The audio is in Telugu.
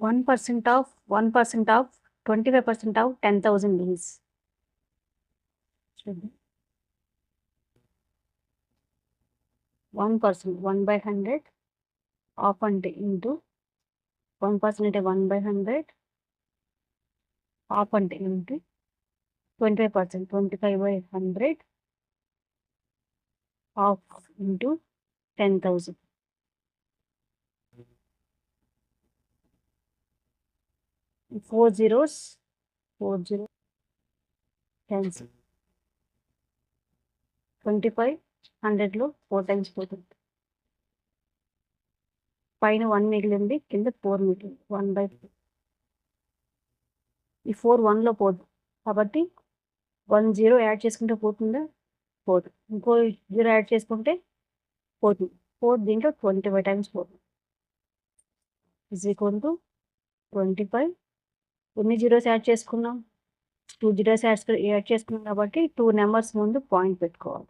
One percent of one percent of twenty five percent of ten thousand is one percent one by hundred of అంటే ఇంటూ వన్ పర్సెంట్ అంటే వన్ బై హండ్రెడ్ ఆఫ్ అంటే into twenty five percent twenty five by hundred of into ten thousand four zeros four zero tens. Twenty five హండ్రెడ్లో ఫోర్ టైమ్స్ పోతుంది. పైన వన్ మిగిలింది కింద ఫోర్ మిగిలింది వన్ బై ఫోర్. ఈ ఫోర్ వన్లో పోదు. కాబట్టి వన్ జీరో యాడ్ చేసుకుంటే పోతుందా? పోదు. ఇంకో జీరో యాడ్ చేసుకుంటే పోతుంది. ఫోర్ దీంట్లో ట్వంటీ ఫైవ్ టైమ్స్ పోతుంది. Is equal to twenty five ఎన్ని జీరోస్ యాడ్ చేసుకున్నాం. టూ జీరోస్ యాడ్ యాడ్ చేసుకున్నాం కాబట్టి టూ నెంబర్స్ ముందు పాయింట్ పెట్టుకోవాలి.